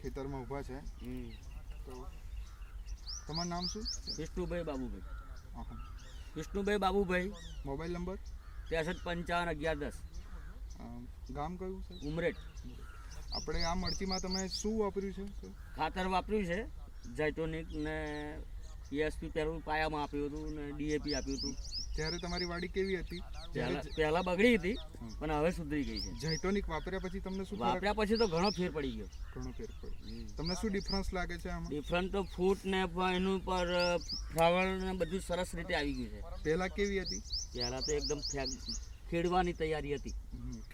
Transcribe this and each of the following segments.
ખેતરમાં ઊભા છે. તો તમારું નામ શું? વિષ્ણુભાઈ બાબુભાઈ. વિષ્ણુભાઈ બાબુભાઈ. Mobile number? ત્રેસઠ પંચાવન અગિયાર દસ. ગામ કયું છે? ઉમરેઠ. આપણે આ મરચીમાં તમે શું વાપર્યું છે ખાતર વાપર્યું છે જાયટોનિક ને પીએસપી પહેલું પાયામાં આપ્યું હતું ને ડીએપી આપ્યું હતું. ત્યારે તમારી વાડી કેવી હતી? પહેલા બગડી હતી પણ હવે સુધરી ગઈ છે. જૈટોનિક વાપર્યા પછી તમને શું વાપર્યા પછી તો ઘણો ફેર પડી ગયો. ઘણો ફેર પડ્યો. તમને શું ડિફરન્સ લાગે છે આમાં? ડિફરન્ટ તો ફૂટ ને એનું પર ફ્લાવર ને બધું સરસ રીતે આવી ગયું છે. પહેલા કેવી હતી? પહેલા તો એકદમ ખેડવાની તૈયારી હતી.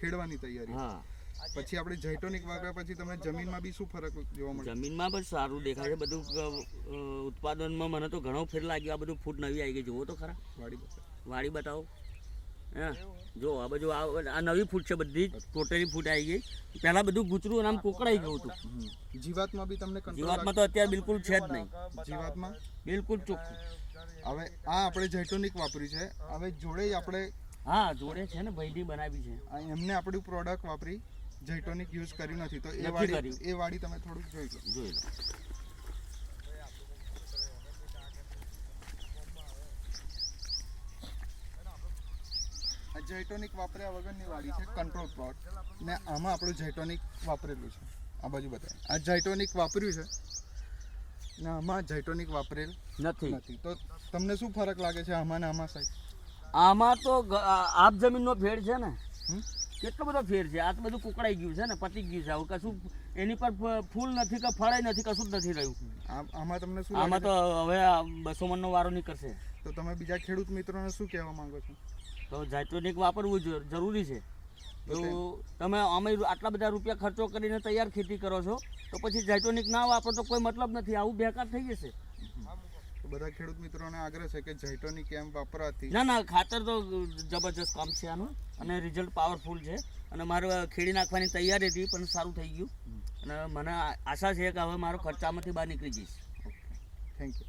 ખેડવાની તૈયારી. હા. પછી આપણે જૈટોનિક વાપર્યા પછી તમને જમીનમાં બી શું ફરક જોવા મળે જમીનમાં પણ સારું દેખાય છે. બધું ઉત્પાદનમાં મને તો ઘણો ફેર લાગ્યો. આ બધું ફૂટ નવી આવી ગઈ જુઓ તો ખરા. વાડી. વાડી બતાવો. હા? જો આ બધું આ નવી ફૂટ છે બધી ટોટલી ફૂટ આવી ગઈ. પહેલાં બધું ગુચરું આમ કોકડાઈ ગયું હતું. જીવાતમાં બી તમને જીવાતમાં તો અત્યારે બિલકુલ છે જ નહીં. જીવાતમાં? બિલકુલ ચોખ્ખું. હવે આ આપણે જૈટોનિક વાપરી છે. હવે જોડે આપણે હા જોડે છે ને ભાઈની બનાવી છે. એમને આપણી પ્રોડક્ટ વાપરી. જૈટોનિક યુઝ કરી નથી. તો એ વાડી એ વાડી તમે થોડુંક જોઈ લો. જોઈ લો. જૈટોનિક વાપર્યા વગરની વાડી છે કંટ્રોલ પ્લોટ ને આમાં આપણું જૈટોનિક વાપરેલું છે. આ બાજુ બતાવે. આ જૈટોનિક વાપર્યું છે ને આમાં જૈટોનિક વાપરેલ નથી. નથી. તો તમને શું ફરક લાગે છે આમાં ને આમાં સાહેબ? આમાં તો આપ જમીનનો ફેર છે ને? કેટલો બધો ફેર છે? આ તો બધું કુકડાઈ ગયું છે ને પતી ગયું છે. આવું કશું એની પર ફૂલ નથી કે ફળે નથી કશું જ નથી રહ્યું. આમાં તમને શું આમાં તો હવે બસો મણનો વારો નીકળશે. તો તમે બીજા ખેડૂત મિત્રોને શું કહેવા માંગો છો? તો જાયટ્રોનિક વાપરવું જરૂરી છે. તો તમે અમે આટલા બધા રૂપિયા ખર્ચો કરીને તૈયાર ખેતી કરો છો તો પછી જાયટ્રોનિક ના વાપરો તો કોઈ મતલબ નથી આવું બેકાર થઈ જશે. બધા ખેડૂત મિત્રોને આગ્રહ છે કે જૈટોનિક એમ વાપરાતી? ના ના ખાતર તો જબરજસ્ત કામ છે આનું અને રિઝલ્ટ પાવરફુલ છે અને મારે ખેડી નાખવાની તૈયારી હતી પણ સારું થઈ ગયું. અને મને આશા છે કે હવે મારો ખર્ચામાંથી બહાર નીકળી જઈશ. Okay thank you